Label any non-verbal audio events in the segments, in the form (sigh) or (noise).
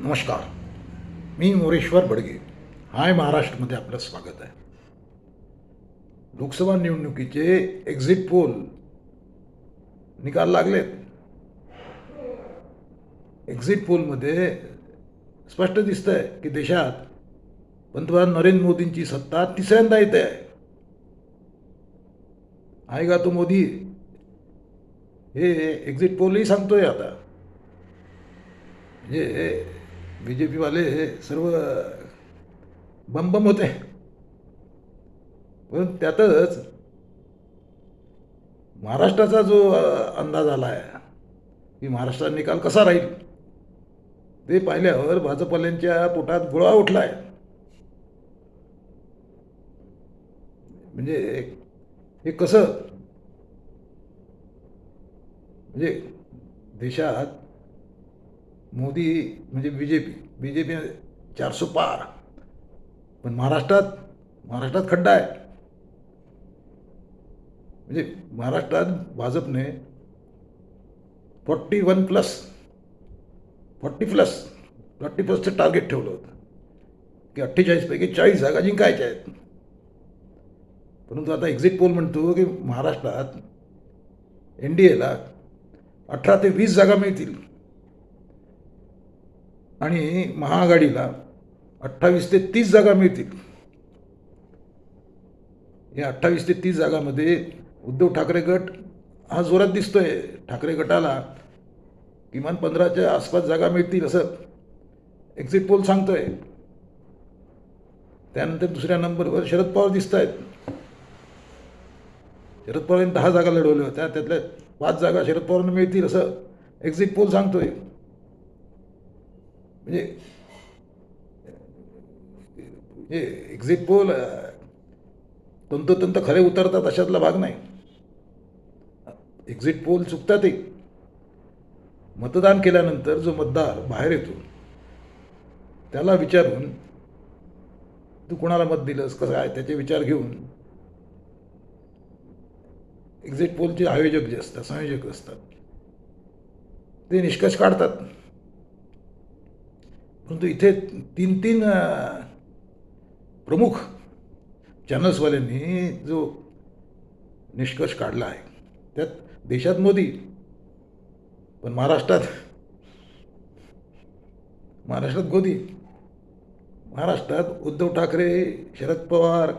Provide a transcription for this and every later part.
नमस्कार. मी मोरेश्वर बडगे. हाय महाराष्ट्रमध्ये आपलं स्वागत आहे. लोकसभा निवडणुकीचे एक्झिट पोल निकाल लागलेत. एक्झिट पोलमध्ये स्पष्ट दिसतं आहे की देशात पंतप्रधान नरेंद्र मोदींची सत्ता तिसऱ्यांदा येते आहे. का तो मोदी? हे एक्झिट पोलही सांगतोय आता. म्हणजे बी जे पीवाले सर्व बमबम होते. पण त्यातच महाराष्ट्राचा जो अंदाज आला आहे की महाराष्ट्रात निकाल कसा राहील ते पाहिल्यावर भाजपवाल्यांच्या पोटात गोळा उठला आहे म्हणजे हे कसं? म्हणजे देशात मोदी म्हणजे B J P B J म्हणजे पी चारशे पार. पण महाराष्ट्रात महाराष्ट्रात खड्डा आहे. म्हणजे महाराष्ट्रात भाजपने forty one plus forty plus forty प्लसचं target ठेवलं होतं. की अठ्ठेचाळीसपैकी चाळीस जागा जिंकायच्या आहेत. परंतु आता एक्झिट पोल म्हणतो की महाराष्ट्रात एन डी एला अठरा ते वीस जागा मिळतील. आणि महाआघाडीला अठ्ठावीस ते तीस जागा मिळतील. या अठ्ठावीस ते तीस जागामध्ये उद्धव ठाकरे गट हा जोरात दिसतोय. ठाकरे गटाला किमान पंधराच्या आसपास जागा मिळतील असं एक्झिट पोल सांगतोय. त्यानंतर दुसऱ्या नंबरवर शरद पवार दिसत आहेत शरद पवारांनी दहा जागा लढवल्या होत्या. त्यातल्या पाच जागा शरद पवारांना मिळतील असं एक्झिट पोल सांगतोय. म्हणजे म्हणजे एक्झिट पोल तंतोतंत खरे उतरतात अशातला भाग नाही. एक्झिट पोल चुकतात एक. मतदान केल्यानंतर जो मतदार बाहेर येतो त्याला विचारून तू कोणाला मत दिलंस? कसं आहे? त्याचे विचार घेऊन एक्झिट पोलचे आयोजक जे असतात संयोजक असतात ते निष्कर्ष काढतात. परंतु इथे तीन तीन प्रमुख चॅनल्सवाल्यांनी जो निष्कर्ष काढला आहे त्यात देशात मोदी पण महाराष्ट्रात महाराष्ट्रात गोदी महाराष्ट्रात उद्धव ठाकरे शरद पवार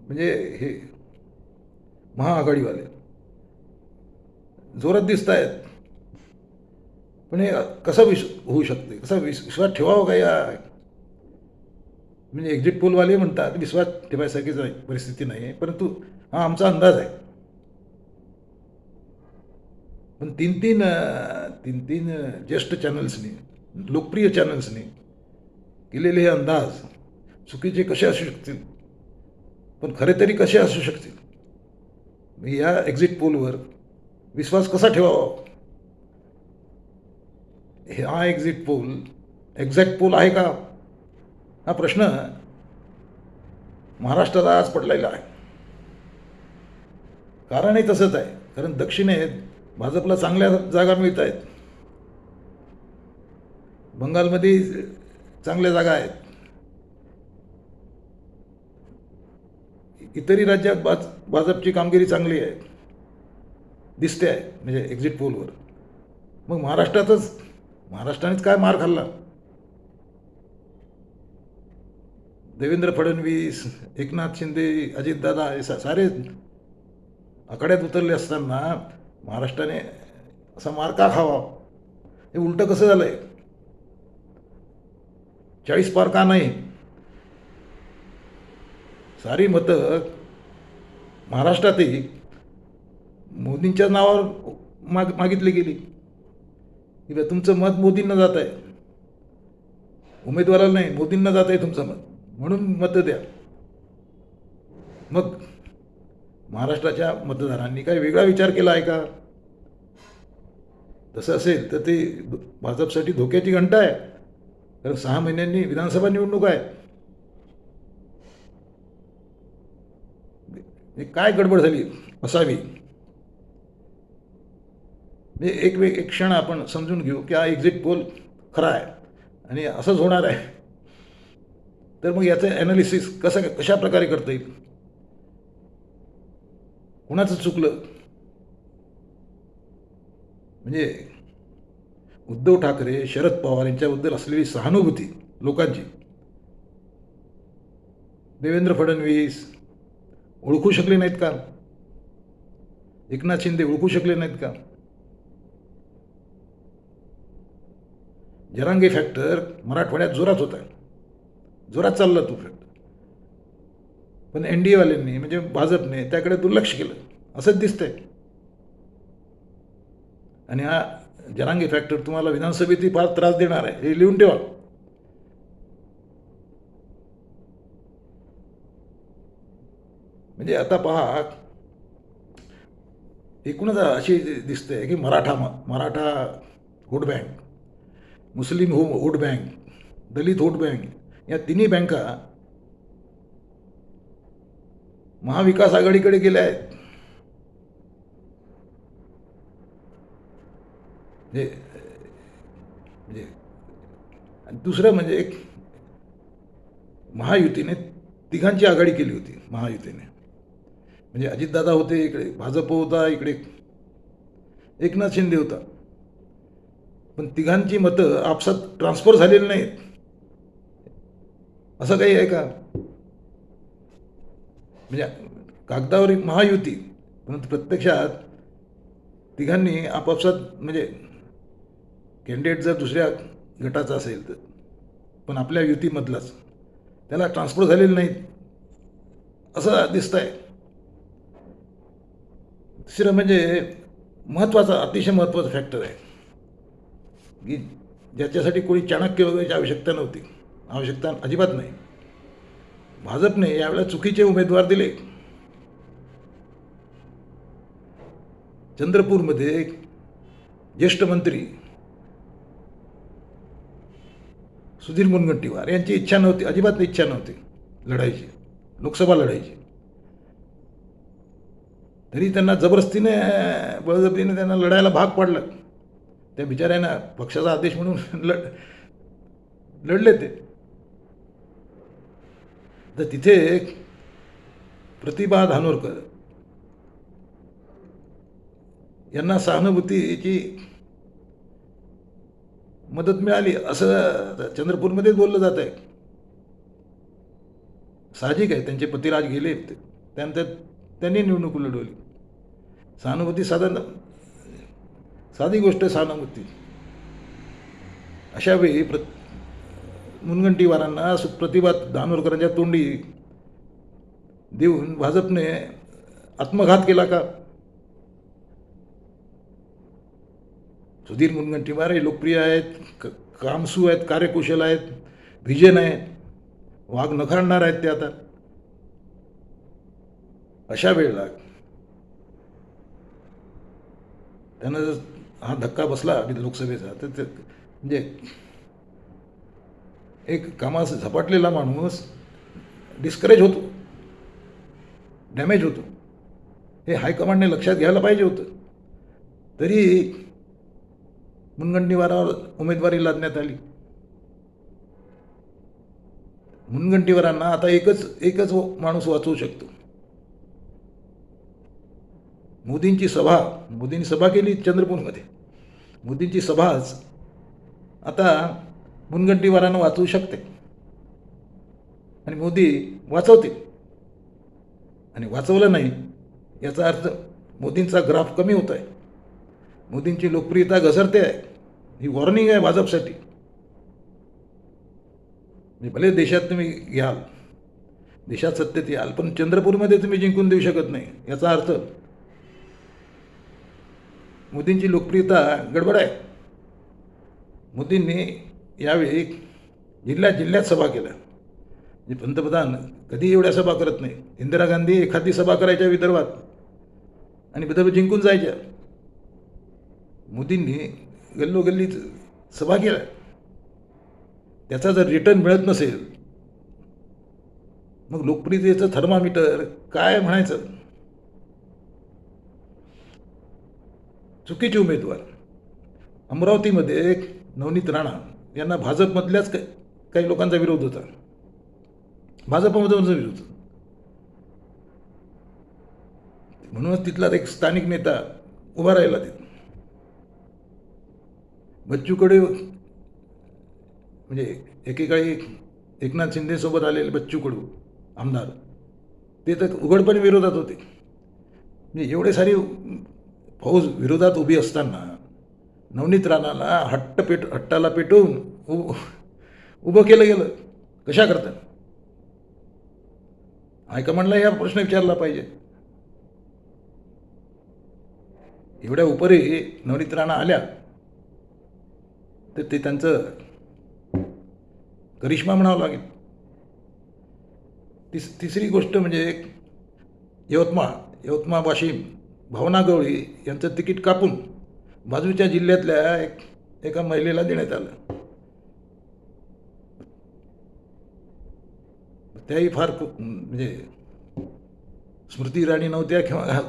म्हणजे हे महाआघाडीवाले जोरात दिसत आहेत पण हे कसं विश होऊ शकते? कसा विश विश्वास ठेवावा का या? म्हणजे एक्झिट पोलवाले म्हणतात विश्वास ठेवायसारखीच नाही परिस्थिती नाही आहे परंतु हा आमचा अंदाज आहे. पण तीन तीन तीन तीन ज्येष्ठ चॅनल्सनी लोकप्रिय चॅनल्सनी केलेले हे अंदाज चुकीचे कसे असू शकतील? पण खरे तरी कसे असू शकतील? या एक्झिट पोलवर विश्वास कसा ठेवावा? हे हा एक्झिट पोल एक्झॅक्ट पोल आहे का? हा प्रश्न महाराष्ट्राला आज पडलेला आहे. कारणही तसंच आहे. कारण दक्षिणेत भाजपला चांगल्या जागा मिळत आहेत बंगालमध्ये चांगल्या जागा आहेत. इतरही राज्यात भाज भाजपची कामगिरी चांगली आहे. दिसते आहे म्हणजे एक्झिट पोलवर मग महाराष्ट्रातच महाराष्ट्रानेच काय मार खाल्ला? देवेंद्र फडणवीस एकनाथ शिंदे अजितदादा हे सारे आकड्यात उतरले असताना महाराष्ट्राने असा मार का खावा? हे उलटं कसं झालं आहे चाळीस पार का नाही? सारी मतं महाराष्ट्रातही मोदींच्या नावावर माग मागितली गेली. की तुमचं मत मोदींना जात आहे. उमेदवाराला नाही मोदींना जात आहे तुमचं मत. म्हणून मतं द्या. मग महाराष्ट्राच्या मतदारांनी काही वेगळा विचार केला आहे का? तसं असेल तर ते भाजपसाठी धोक्याची घंटा आहे. कारण सहा महिन्यांनी विधानसभा निवडणूक आहे. म्हणजे काय गडबड झाली? असावी. म्हणजे एक वेग एक क्षण आपण समजून घेऊ की हा एक्झिट पोल खरा आहे आणि असंच होणार आहे. तर मग याचं ॲनालिसिस कसं कशा प्रकारे करता येईल? कुणाचं चुकलं? म्हणजे उद्धव ठाकरे शरद पवार यांच्याबद्दल असलेली सहानुभूती लोकांची. देवेंद्र फडणवीस ओळखू शकले नाहीत का? एकनाथ शिंदे ओळखू शकले नाहीत का? जरांगे फॅक्टर मराठवाड्यात जोरात होता जोरात चालला तो फॅक्टर पण एन डी एवाल्यांनी म्हणजे भाजपने त्याकडे दुर्लक्ष केलं. असंच दिसतंय. आणि हा जरांगे फॅक्टर तुम्हाला विधानसभेतही फार त्रास देणार आहे. हे लिहून ठेवा. म्हणजे आता पहा एकूणच अशी दिसते की मराठा मराठा वोट बँक मुस्लिम home vote bank Dalit vote bank या तिन्ही बँका महाविकास आघाडीकडे गेल्या आहेत. म्हणजे आणि दुसरं म्हणजे एक महायुतीने तिघांची आघाडी केली होती महायुतीने. म्हणजे अजितदादा होते इकडे भाजप होता इकडे एकनाथ शिंदे होता. पण तिघांची मतं आपसात ट्रान्सफर झालेली नाहीत. असं काही आहे का? म्हणजे कागदावर एक महायुती परंतु प्रत्यक्षात तिघांनी आपापसात म्हणजे कॅन्डिडेट जर दुसऱ्या गटाचा असेल तर पण आपल्या युतीमधलाच त्याला ट्रान्सफर झालेलं नाहीत. असं दिसतं आहे दुसरं म्हणजे महत्त्वाचा अतिशय महत्त्वाचा फॅक्टर आहे. की ज्याच्यासाठी कोणी चाणक्य वगैरेची आवश्यकता नव्हती. आवश्यकता अजिबात नाही. भाजपने यावेळेला चुकीचे उमेदवार दिले. चंद्रपूरमध्ये ज्येष्ठ मंत्री सुधीर मुनगंटीवार यांची इच्छा नव्हती अजिबात इच्छा नव्हती लढायची लोकसभा लढायची. तरी त्यांना जबरदस्तीने बळजबरीने त्यांना लढायला भाग पाडलं. त्या बिचाऱ्यांना पक्षाचा आदेश म्हणून (laughs) लढ लढले ते. तर तिथे प्रतिभा धानोरकर यांना सहानुभूतीची मदत मिळाली असं चंद्रपूरमध्येच बोललं जात आहे. साहजिक आहे त्यांचे पतिराज गेले त्यानंतर त्यांनी निवडणूक लढवली. सहानुभूती साधारण साधी गोष्ट सहानुभूती. अशावेळी प्र मुनगंटीवारांना प्रतिभा दानोरकरांच्या तोंडी देऊन भाजपने आत्मघात केला का? सुधीर मुनगंटीवार हे लोकप्रिय आहेत क कामसू आहेत कार्यकुशल आहेत विजन आहेत वाघ नखाडणार आहेत ते आता. अशा वेळेला त्यांना जर हा धक्का बसला लोकसभेचा. तर ते म्हणजे एक कामास झपाटलेला माणूस डिस्करेज होतो. डॅमेज होतो. हे हायकमांडने लक्षात घ्यायला पाहिजे होतं. तरी मुनगंटीवारावर उमेदवारी लादण्यात आली. मुनगंटीवारांना आता एकच एकच माणूस वाचवू शकतो. मोदींची सभा मोदींनी सभा केली चंद्रपूरमध्ये. मोदींची सभाच आता मुनगंटीवारांना वाचवू शकते. आणि मोदी वाचवते आणि वाचवलं नाही याचा अर्थ मोदींचा ग्राफ कमी होत आहे मोदींची लोकप्रियता घसरते आहे. ही वॉर्निंग आहे भाजपसाठी. म्हणजे भले देशात तुम्ही घ्याल देशात सत्तेत याल पण चंद्रपूरमध्ये तुम्ही जिंकून देऊ शकत नाही याचा अर्थ मोदींची लोकप्रियता गडबड आहे. मोदींनी यावेळी जिल्ह्यात जिल्ह्यात सभा केल्या. म्हणजे पंतप्रधान कधी एवढ्या सभा करत नाही. इंदिरा गांधी एखादी सभा करायच्या विदर्भात आणि विदर्भ जिंकून जायच्या. मोदींनी गल्लोगल्लीत सभा केल्या. त्याचा जर रिटर्न मिळत नसेल मग लोकप्रियतेचं थर्मामीटर काय म्हणायचं? चुकीचे उमेदवार. अमरावतीमध्ये एक नवनीत राणा यांना भाजपमधल्याच काही काही लोकांचा विरोध होता. भाजपमधूनचा विरोध. म्हणूनच तिथला एक स्थानिक नेता उभा राहिला तिथं. बच्चू कडू म्हणजे एकेकाळी एकनाथ शिंदेसोबत आलेले बच्चू कडू आमदार. ते तर उघडपणे विरोधात होते. म्हणजे एवढे सारी फौज विरोधात उभी असताना नवनीत राणाला हट्ट पेट हट्टाला पेटवून उ उभं केलं गेलं. कशा करता हायकमांडला या प्रश्न विचारला पाहिजे. एवढ्या उपरी नवनीत राणा आल्या. तर ते त्यांचं करिश्मा म्हणावं लागेल. तिस तिसरी गोष्ट म्हणजे यवतमाळ यवतमाळ वाशिम. भावना गवळी यांचं तिकीट कापून बाजूच्या जिल्ह्यातल्या एक एका महिलेला देण्यात आलं. त्याही फार खूप म्हणजे स्मृती इराणी नव्हत्या किंवा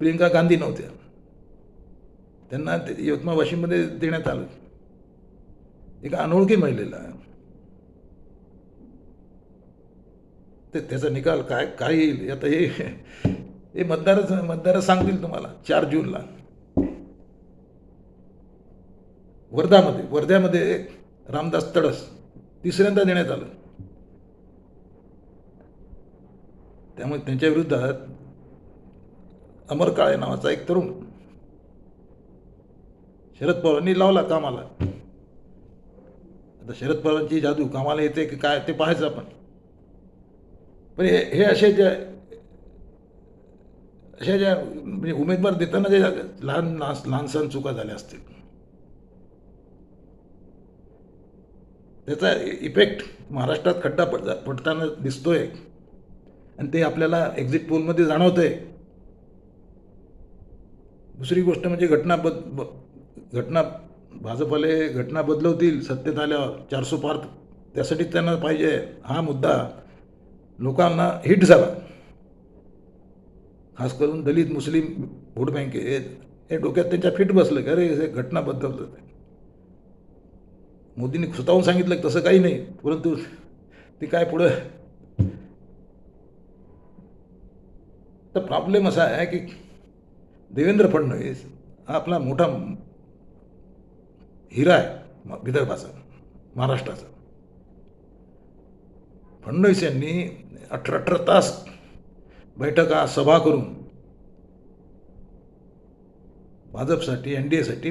प्रियंका गांधी नव्हत्या. त्यांना ते यवतमाळ वाशिममध्ये देण्यात आलं. एका अनोळखी महिलेला. ते त्याचा निकाल काय काय येईल आता हे हे मतदारच मतदार सांगतील तुम्हाला चार जूनला. वर्धामध्ये वर्ध्यामध्ये रामदास तडस तिसऱ्यांदा देण्यात आलं. त्यामुळे त्यांच्या विरुद्धात अमर काळे नावाचा एक तरुण शरद पवारांनी लावला कामाला. आता शरद पवारांची जादू कामाला येते की काय ते पाहायचं आपण. पण हे हे असे ज्या अशा ज्या म्हणजे उमेदवार देताना ज्या लहान लहान सहान चुका झाल्या असतील. त्याचा इफेक्ट महाराष्ट्रात खड्डा पड पडताना दिसतोय. आणि ते आपल्याला एक्झिट पोलमध्ये जाणवतंय. दुसरी गोष्ट म्हणजे घटना बद ब- घटना भाजपाले घटना बदलवतील सत्तेत आल्यावर चारसो पार त्यासाठी त्यांना पाहिजे हा मुद्दा लोकांना हिट झाला. खास करून दलित मुस्लिम व्होट आहेत हे डोक्यात त्यांच्या फिट बसलं की अरे हे घटना बदलत मोदींनी स्वतःहून सांगितलं तसं काही नाही परंतु ते काय पुढं तर प्रॉब्लेम असा आहे की देवेंद्र फडणवीस हा आपला मोठा हिरा आहे म- विदर्भाचा महाराष्ट्राचा. फडणवीस यांनी अठरा अठरा तास बैठका सभा करून भाजपसाठी एन डी एसाठी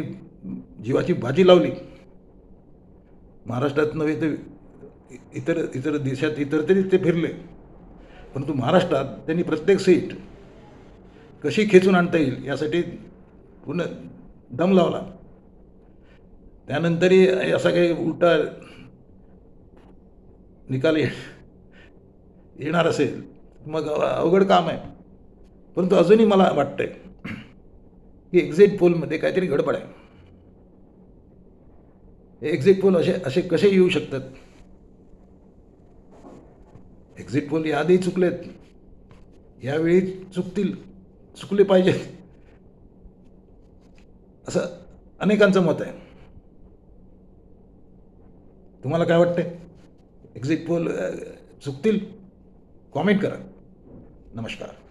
जीवाची बाजी लावली. महाराष्ट्रात नव्हे तर इतर इतर देशात इतर तरी ते फिरले. परंतु महाराष्ट्रात त्यांनी प्रत्येक सीट कशी खेचून आणता येईल यासाठी पूर्ण दम लावला. त्यानंतरही असा काही उलटा निकाल येणार असेल मग अवघड काम आहे. परंतु अजूनही मला वाटतंय की एक्झिट पोलमध्ये काहीतरी गडबड आहे. हे एक्झिट पोल असे असे कसे येऊ शकतात? एक्झिट पोल याआधी चुकलेत. यावेळी चुकतील चुकले पाहिजेत. असं अनेकांचं मत आहे. तुम्हाला काय वाटतंय? एक्झिट पोल चुकतील? कॉमेंट करा. नमस्कार